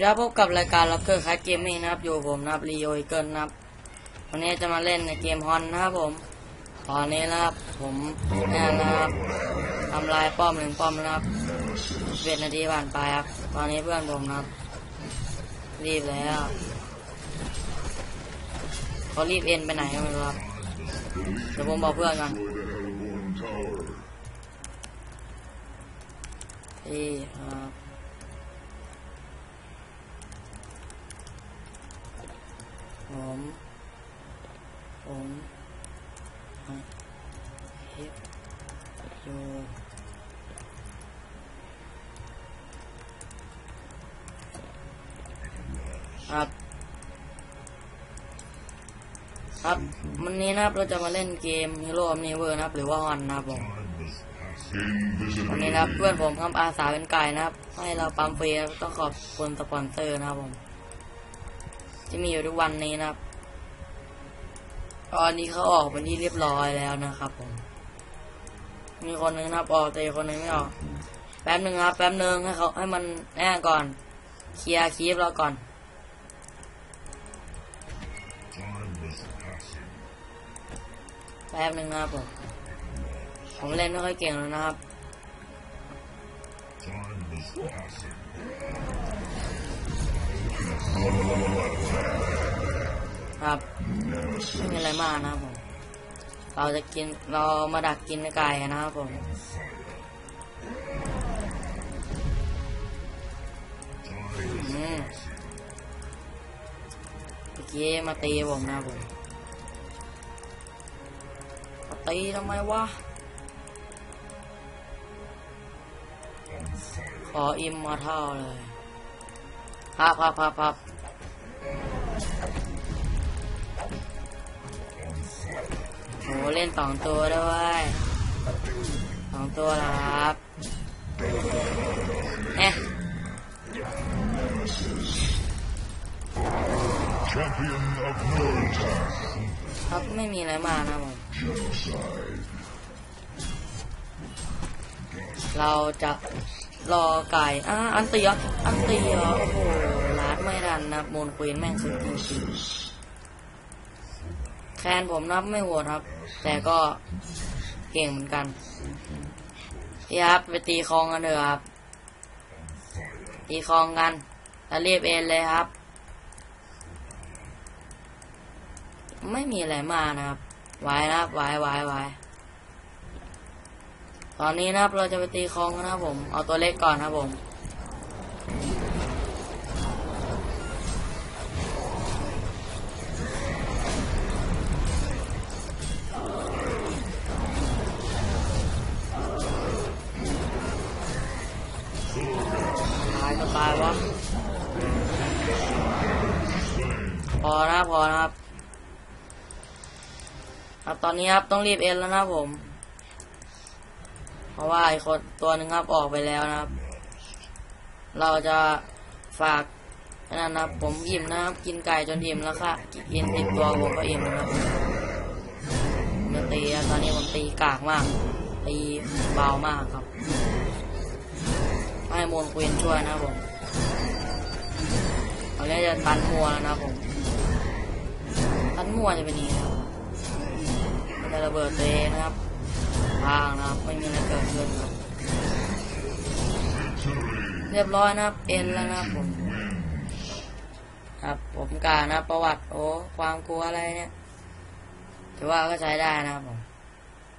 ดีครับพบกับรายการล็อกเกอร์คัสเกมมิ่งนะครับอยู่ผมนะครับรีโอเกิลนะครับวันนี้จะมาเล่นในเกมฮอนนะครับผมตอนนี้นะครับผมแน่นะครับทำลายป้อมหนึ่งป้อมนะครับเวีนาทีผ่านไปครับตอนนี้เพื่อนผมนะครับ รีบแล้วเขารีบเอ็นไปไหนก็ไม่รู้ครับเดี๋ยวผมบอกเพื่อนก่อนที่ครับ ผมผมอะเฮฟยูครับ ครับ วันนี้นะครับเราจะมาเล่นเกม Hero of Never นะครับ หรือว่าฮอนนะครับผมวันนี้นะครับเพื่อนผมครับอาสาเป็นไก่นะครับ ให้เราปั๊มเฟรต้องขอบคุณสปอนเซอร์นะครับผม ที่มีอยู่ทุกวันนี้นะครับ ตอนนี้เขาออกเป็นที่เรียบร้อยแล้วนะครับผม มีคนหนึ่งนะครับออกแต่คนหนึ่งไม่ออก แป๊บหนึ่งครับ แป๊บหนึ่งให้เขาให้มันแน่ก่อน เคลียร์คลิปเราก่อนแป๊บหนึ่งครับผมผมเล่นไม่ค่อยเก่งแล้วนะครับ ครับไม่มีอะไรมากนะครับผม เราจะกินเรามาดักกินไก่นะครับผมเมื่อกี้มาตีผมนะผมมาตีทำไมวะ ขออิมมาเท่าเลยครับครับครับครับ เล่นสองตัวด้วยสองตัวเหรอครับเอ๊ะ Champion of Northern ครับไม่มีอะไรมากนะผมเราจะรอไก่อ่าอันตีเหรออันตีเหรอโอ้โหลาดไม่ทันนะมูลควีนแม่งสุดจริงๆ แคนผมนับไม่โหดครับ แต่ก็เก่งเหมือนกันพี่ครับไปตีคลองกันเถอะครับ ตีคลองกัน แล้วรีบเอ็นเลยครับ ไม่มีอะไรมากนะครับไว้นะครับไว้ไว้ไว้ตอนนี้นะครับเราจะไปตีคลองกันนะครับผม เอาตัวเล็กก่อนครับผม ตายวะพอนะครับพอนะครับครับตอนนี้ครับต้องรีบเอ็นแล้วนะผม เพราะว่าไอ้คนตัวหนึ่งครับออกไปแล้วนะครับ เราจะฝากนั่นนะครับผมอิ่มนะครับ กินไก่จนอิ่มแล้วค่ะกินติดตัวผมก็อิ่มนะครับผมจะตีครับตอนนี้ผมตีกากมากตีเบามากครับ ให้มวลควีนช่วยนะผมตอนนี้จะตันมัวแล้วนะผม ตันมัวจะเป็นนี้ครับจะระเบิดตัวเองนะครับทางนะครับไม่มีอะไรเกิดขึ้นครับเรียบร้อยนะครับ เอ็นแล้วนะครับผมครับผมกานะประวัติโอ้ความกลัวอะไรเนี่ยถือว่าก็ใช้ได้นะครับผม